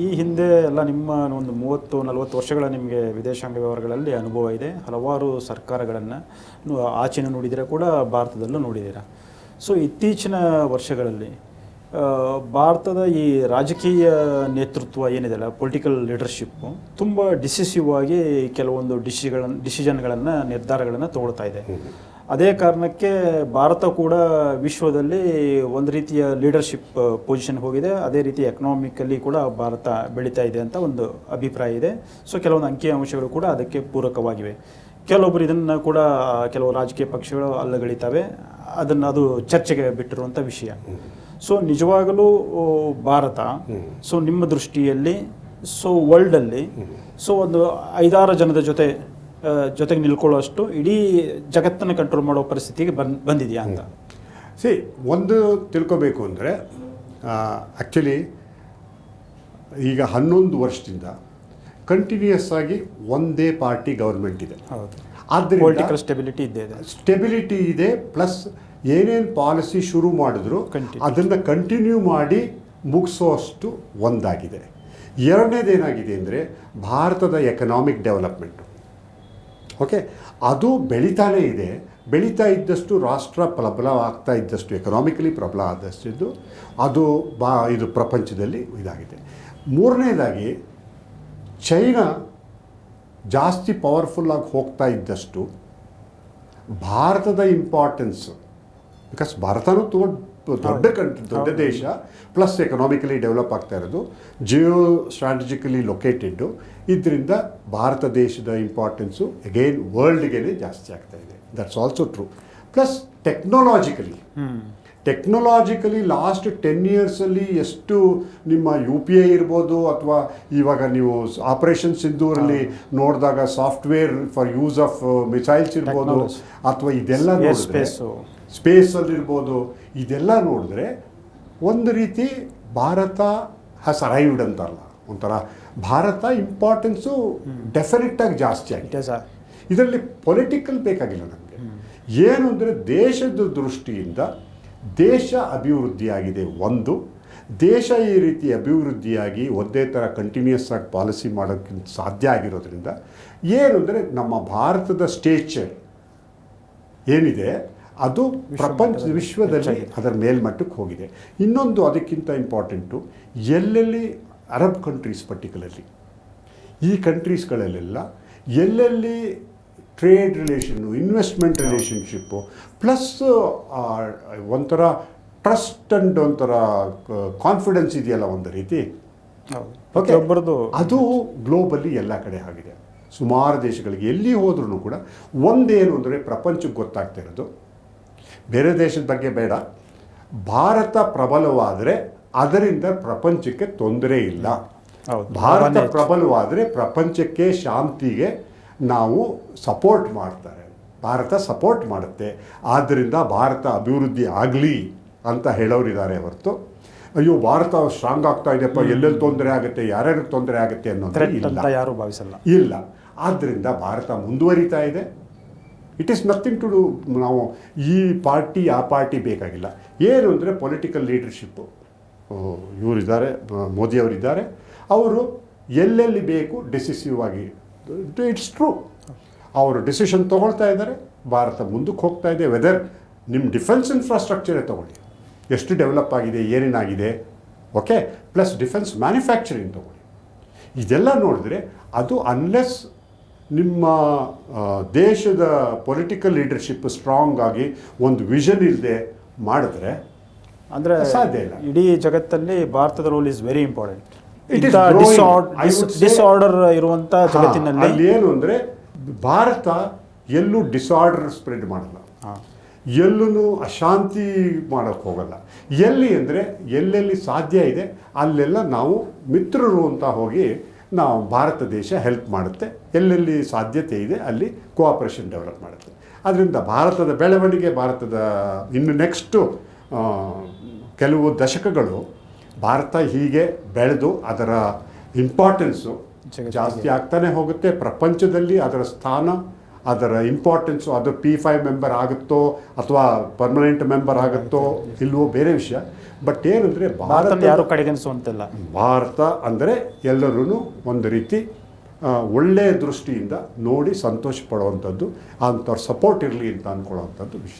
ಈ ಹಿಂದೆ ಎಲ್ಲ ನಿಮ್ಮ ಒಂದು ಮೂವತ್ತು, ನಲವತ್ತು ವರ್ಷಗಳ ನಿಮಗೆ ವಿದೇಶಾಂಗ ವ್ಯವಹಾರಗಳಲ್ಲಿ ಅನುಭವ ಇದೆ. ಹಲವಾರು ಸರ್ಕಾರಗಳನ್ನು ಆಚೆನೂ ನೋಡಿದರೆ ಕೂಡ, ಭಾರತದಲ್ಲೂ ನೋಡಿದ್ದೀರಾ. ಸೊ ಇತ್ತೀಚಿನ ವರ್ಷಗಳಲ್ಲಿ ಭಾರತದ ಈ ರಾಜಕೀಯ ನೇತೃತ್ವ ಏನಿದೆಯಲ್ಲ ಪೊಲಿಟಿಕಲ್ ಲೀಡರ್ಶಿಪ್ಪು ತುಂಬ ಡಿಸಿಸಿವ್ ಆಗಿ ಕೆಲವೊಂದು ಡಿಸಿಗಳನ್ನು ಡಿಸಿಷನ್ಗಳನ್ನು ನಿರ್ಧಾರಗಳನ್ನು ತಗೊಳ್ತಾ ಇದೆ. ಅದೇ ಕಾರಣಕ್ಕೆ ಭಾರತ ಕೂಡ ವಿಶ್ವದಲ್ಲಿ ಒಂದು ರೀತಿಯ ಲೀಡರ್ಶಿಪ್ ಪೊಸಿಷನ್ ಹೋಗಿದೆ. ಅದೇ ರೀತಿ ಎಕನಾಮಿಕಲ್ಲಿ ಕೂಡ ಭಾರತ ಬೆಳೀತಾ ಇದೆ ಅಂತ ಒಂದು ಅಭಿಪ್ರಾಯ ಇದೆ. ಸೊ ಕೆಲವೊಂದು ಅಂಕಿಅಂಶಗಳು ಕೂಡ ಅದಕ್ಕೆ ಪೂರಕವಾಗಿವೆ. ಕೆಲವೊಬ್ಬರು ಇದನ್ನು ಕೂಡ ಕೆಲವು ರಾಜಕೀಯ ಪಕ್ಷಗಳು ಅಲ್ಲಗಳಿತಾವೆ ಅದನ್ನು ಅದು ಚರ್ಚೆಗೆ ಬಿಟ್ಟಿರುವಂಥ ವಿಷಯ. ಸೊ ನಿಜವಾಗಲೂ ಭಾರತ ಸೊ ನಿಮ್ಮ ದೃಷ್ಟಿಯಲ್ಲಿ ಸೊ ವರ್ಲ್ಡಲ್ಲಿ ಸೊ ಒಂದು ಐದಾರು ಜನದ ಜೊತೆ ಜೊತೆಗೆ ನಿಲ್ಕೊಳ್ಳೋಷ್ಟು ಇಡೀ ಜಗತ್ತನ್ನು ಕಂಟ್ರೋಲ್ ಮಾಡೋ ಪರಿಸ್ಥಿತಿಗೆ ಬಂದು ಬಂದಿದೆಯಾ ಅಂತ. ಸಿ ಒಂದು ತಿಳ್ಕೊಬೇಕು ಅಂದರೆ ಆ್ಯಕ್ಚುಲಿ ಈಗ ಹನ್ನೊಂದು ವರ್ಷದಿಂದ ಕಂಟಿನ್ಯೂಯಸ್ ಆಗಿ ಒಂದೇ ಪಾರ್ಟಿ ಗೌರ್ಮೆಂಟ್ ಇದೆ. ಹೌದು. ಆದ್ದರಿಂದ ಪೊಲಿಟಿಕಲ್ ಸ್ಟೆಬಿಲಿಟಿ ಇದೆ. ಸ್ಟೆಬಿಲಿಟಿ ಇದೆ ಪ್ಲಸ್ ಏನೇನು ಪಾಲಿಸಿ ಶುರು ಮಾಡಿದ್ರು. ಅದನ್ನು ಕಂಟಿನ್ಯೂ ಮಾಡಿ ಮುಗಿಸೋಷ್ಟು ಒಂದಾಗಿದೆ. ಎರಡನೇದೇನಾಗಿದೆ ಅಂದರೆ ಭಾರತದ ಎಕನಾಮಿಕ್ ಡೆವಲಪ್ಮೆಂಟು ಓಕೆ ಅದು ಬೆಳೀತಾನೇ ಇದೆ. ಬೆಳೀತಾ ಇದ್ದಷ್ಟು ರಾಷ್ಟ್ರ ಪ್ರಬಲ ಆಗ್ತಾ ಇದ್ದಷ್ಟು ಎಕನಾಮಿಕಲಿ ಪ್ರಬಲ ಆದಷ್ಟಿದ್ದು, ಅದು ಬಾ, ಇದು ಪ್ರಪಂಚದಲ್ಲಿ ಇದಾಗಿದೆ. ಮೂರನೇದಾಗಿ, ಚೈನಾ ಜಾಸ್ತಿ ಪವರ್ಫುಲ್ಲಾಗಿ ಹೋಗ್ತಾ ಇದ್ದಷ್ಟು ಭಾರತದ ಇಂಪಾರ್ಟೆನ್ಸ್ ಬಿಕಾಸ್ ಭಾರತನೂ ತುಂಬ ದೊಡ್ಡ ಕಂಟ್ರಿ ದೊಡ್ಡ ದೇಶ ಪ್ಲಸ್ ಎಕನಾಮಿಕಲಿ ಡೆವಲಪ್ ಆಗ್ತಾ ಇರೋದು ಜಿಯೋ ಸ್ಟ್ರಾಟಜಿಕಲಿ ಲೊಕೇಟೆಡ್ಡು ಇದರಿಂದ ಭಾರತ ದೇಶದ ಇಂಪಾರ್ಟೆನ್ಸು ಅಗೈನ್ ವರ್ಲ್ಡ್ಗೆ ಜಾಸ್ತಿ ಆಗ್ತಾ ಇದೆ. That's also true plus technologically technologically last ten ಇಯರ್ಸಲ್ಲಿ ಎಷ್ಟು ನಿಮ್ಮ ಯು ಪಿ ಐ ಇರ್ಬೋದು ಅಥವಾ ಇವಾಗ ನೀವು ಆಪರೇಷನ್ ಸಿಂಧೂರಲ್ಲಿ ನೋಡಿದಾಗ software for use of missiles ಇರ್ಬೋದು ಅಥವಾ ಇದೆಲ್ಲ ನೋಡಿದ್ರೆ. ಸ್ಪೇಸಲ್ಲಿರ್ಬೋದು ಇದೆಲ್ಲ ನೋಡಿದ್ರೆ ಒಂದು ರೀತಿ ಭಾರತ ಹ್ಯಾಸ್ ಅರೈವ್ಡ್ ಅಂತಲ್ಲ ಒಂಥರ ಭಾರತ ಇಂಪಾರ್ಟೆನ್ಸು ಡೆಫಿನೆಟ್ಟಾಗಿ ಜಾಸ್ತಿ ಆಗಿದೆ. ಸರ್ ಇದರಲ್ಲಿ ಪೊಲಿಟಿಕಲ್ ಬೇಕಾಗಿಲ್ಲ ನಮಗೆ. ಏನು ಅಂದರೆ ದೇಶದ ದೃಷ್ಟಿಯಿಂದ ದೇಶ ಅಭಿವೃದ್ಧಿಯಾಗಿದೆ ಒಂದು. ದೇಶ ಈ ರೀತಿ ಅಭಿವೃದ್ಧಿಯಾಗಿ ಒಂದೇ ಥರ ಕಂಟಿನ್ಯೂಸ್ ಆಗಿ ಪಾಲಿಸಿ ಮಾಡೋಕ್ಕೆ ಸಾಧ್ಯ ಆಗಿರೋದ್ರಿಂದ ಏನು ಅಂದರೆ ನಮ್ಮ ಭಾರತದ ಸ್ಟೇಚರ್ ಏನಿದೆ ಅದು ಪ್ರಪಂಚ ವಿಶ್ವದಲ್ಲಿ ಅದರ ಮೇಲ್ಮಟ್ಟಕ್ಕೆ ಹೋಗಿದೆ. ಇನ್ನೊಂದು ಅದಕ್ಕಿಂತ ಇಂಪಾರ್ಟೆಂಟು ಎಲ್ಲೆಲ್ಲಿ ಅರಬ್ ಕಂಟ್ರೀಸ್ ಪರ್ಟಿಕ್ಯುಲರ್ಲಿ ಈ ಕಂಟ್ರೀಸ್ಗಳಲ್ಲೆಲ್ಲ ಎಲ್ಲೆಲ್ಲಿ trade relation investment relationship plus ಒಂಥರ ಟ್ರಸ್ಟ್ ಅಂಡ್ ಒಂಥರ ಕಾನ್ಫಿಡೆನ್ಸ್ ಇದೆಯಲ್ಲ ಒಂದು ರೀತಿ. ಅದು ಗ್ಲೋಬಲಿ ಎಲ್ಲ ಕಡೆ ಆಗಿದೆ. ಸುಮಾರು ದೇಶಗಳಿಗೆ ಎಲ್ಲಿ ಹೋದ್ರೂ ಕೂಡ ಒಂದೇನು ಅಂದರೆ ಪ್ರಪಂಚಕ್ಕೆ ಗೊತ್ತಾಗ್ತಾ ಇರೋದು. ಬೇರೆ ದೇಶದ ಬಗ್ಗೆ ಬೇಡ. ಭಾರತ ಪ್ರಬಲವಾದರೆ ಅದರಿಂದ ಪ್ರಪಂಚಕ್ಕೆ ತೊಂದರೆ ಇಲ್ಲ. ಹೌದು ಭಾರತ ಪ್ರಬಲವಾದರೆ ಪ್ರಪಂಚಕ್ಕೆ ಶಾಂತಿಗೆ ನಾವು ಸಪೋರ್ಟ್ ಮಾಡ್ತಾರೆ. ಭಾರತ ಸಪೋರ್ಟ್ ಮಾಡುತ್ತೆ. ಆದ್ದರಿಂದ ಭಾರತ ಅಭಿವೃದ್ಧಿ ಆಗಲಿ ಅಂತ ಹೇಳೋರಿದ್ದಾರೆ ಹೊರತು. ಅಯ್ಯೋ ಭಾರತ ಸ್ಟ್ರಾಂಗ್ ಆಗ್ತಾ ಇದೆಯಪ್ಪ ಎಲ್ಲೆಲ್ಲಿ ತೊಂದರೆ ಆಗುತ್ತೆ ಯಾರ್ಯಾರಿಗೆ ತೊಂದರೆ ಆಗುತ್ತೆ ಅನ್ನೋದು ಯಾರು ಭಾವಿಸಲ್ಲ. ಇಲ್ಲ. ಆದ್ದರಿಂದ ಭಾರತ ಮುಂದುವರಿತಾ ಇದೆ. It is nothing to do ನಾವು ಈ ಪಾರ್ಟಿ, ಆ ಪಾರ್ಟಿ ಬೇಕಾಗಿಲ್ಲ. ಏನು ಅಂದರೆ ಪೊಲಿಟಿಕಲ್ ಲೀಡರ್ಶಿಪ್ಪು ಇವರಿದ್ದಾರೆ ಮೋದಿಯವರಿದ್ದಾರೆ ಅವರು ಎಲ್ಲೆಲ್ಲಿ ಬೇಕು ಡಿಸಿಸಿವ್ ಆಗಿ ಇಟ್ಸ್ ಟ್ರೂ ಅವರು ಡಿಸಿಷನ್ ತೊಗೊಳ್ತಾ ಇದ್ದಾರೆ, ಭಾರತ ಮುಂದಕ್ಕೆ ಹೋಗ್ತಾ ಇದೆ. ವೆದರ್ ನಿಮ್ಮ ಡಿಫೆನ್ಸ್ ಇನ್ಫ್ರಾಸ್ಟ್ರಕ್ಚರೇ ತೊಗೊಳ್ಳಿ. ಎಷ್ಟು ಡೆವಲಪ್ ಆಗಿದೆ ಏನೇನಾಗಿದೆ ಓಕೆ ಪ್ಲಸ್ ಡಿಫೆನ್ಸ್ ಮ್ಯಾನುಫ್ಯಾಕ್ಚರಿಂಗ್ ತೊಗೊಳ್ಳಿ. ಇದೆಲ್ಲ ನೋಡಿದ್ರೆ ಅದು ಅನ್ಲೆಸ್ ನಿಮ್ಮ ದೇಶದ ಪೊಲಿಟಿಕಲ್ ಲೀಡರ್ಶಿಪ್ ಸ್ಟ್ರಾಂಗ್ ಆಗಿ ಒಂದು ವಿಷನ್ ಇಲ್ಲದೆ ಮಾಡಿದ್ರೆ ಅಂದ್ರೆ ಸಾಧ್ಯ ಇಲ್ಲ. ಇಡೀ ಜಗತ್ತಲ್ಲಿ ಭಾರತದ role is very important it is disorder ಇರುವಂತ ಹಾ, ಜಗತ್ತಿನಲ್ಲಿ ಅಲ್ಲಿ ಏನು ಅಂದರೆ ಭಾರತ ಎಲ್ಲೂ ಡಿಸಾರ್ಡರ್ ಸ್ಪ್ರೆಡ್ ಮಾಡಲ್ಲ. ಎಲ್ಲೂ ಅಶಾಂತಿ ಮಾಡೋಕ್ಕೆ ಹೋಗಲ್ಲ ಎಲ್ಲಿ ಅಂದರೆ ಎಲ್ಲೆಲ್ಲಿ ಸಾಧ್ಯ ಇದೆ ಅಲ್ಲೆಲ್ಲ ನಾವು ಮಿತ್ರರು ಅಂತ ಹೋಗಿ ನಾವು ಭಾರತ ದೇಶ ಹೆಲ್ಪ್ ಮಾಡುತ್ತೆ. ಎಲ್ಲೆಲ್ಲಿ ಸಾಧ್ಯತೆ ಇದೆ ಅಲ್ಲಿ ಕೋಆಪರೇಷನ್ ಡೆವಲಪ್ ಮಾಡುತ್ತೆ. ಅದರಿಂದ ಭಾರತದ ಬೆಳವಣಿಗೆ ಭಾರತದ ಇನ್ನು ನೆಕ್ಸ್ಟು ಕೆಲವು ದಶಕಗಳು ಭಾರತ ಹೀಗೆ ಬೆಳೆದು ಅದರ ಇಂಪಾರ್ಟೆನ್ಸು ಜಾಸ್ತಿ ಆಗ್ತಾನೆ ಹೋಗುತ್ತೆ. ಪ್ರಪಂಚದಲ್ಲಿ ಅದರ ಸ್ಥಾನ ಅದರ ಇಂಪಾರ್ಟೆನ್ಸು ಅದು ಪಿ ಫೈವ್ ಮೆಂಬರ್ ಆಗುತ್ತೋ ಅಥವಾ ಪರ್ಮನೆಂಟ್ ಮೆಂಬರ್ ಆಗುತ್ತೋ ಇಲ್ವೋ ಬೇರೆ ವಿಷಯ. ಬಟ್ ಏನಂದರೆ ಭಾರತ ಭಾರತ ಯಾರು ಕಡೆಗಣಿಸುವಂತಿಲ್ಲ. ಭಾರತ ಅಂದರೆ ಎಲ್ಲರೂ ಒಂದು ರೀತಿ ಒಳ್ಳೆಯ ದೃಷ್ಟಿಯಿಂದ ನೋಡಿ ಸಂತೋಷ ಪಡುವಂಥದ್ದು ಅಂಥವ್ರ ಸಪೋರ್ಟ್ ಇರಲಿ ಅಂತ ಅಂದ್ಕೊಳ್ಳೋವಂಥದ್ದು ವಿಷಯ.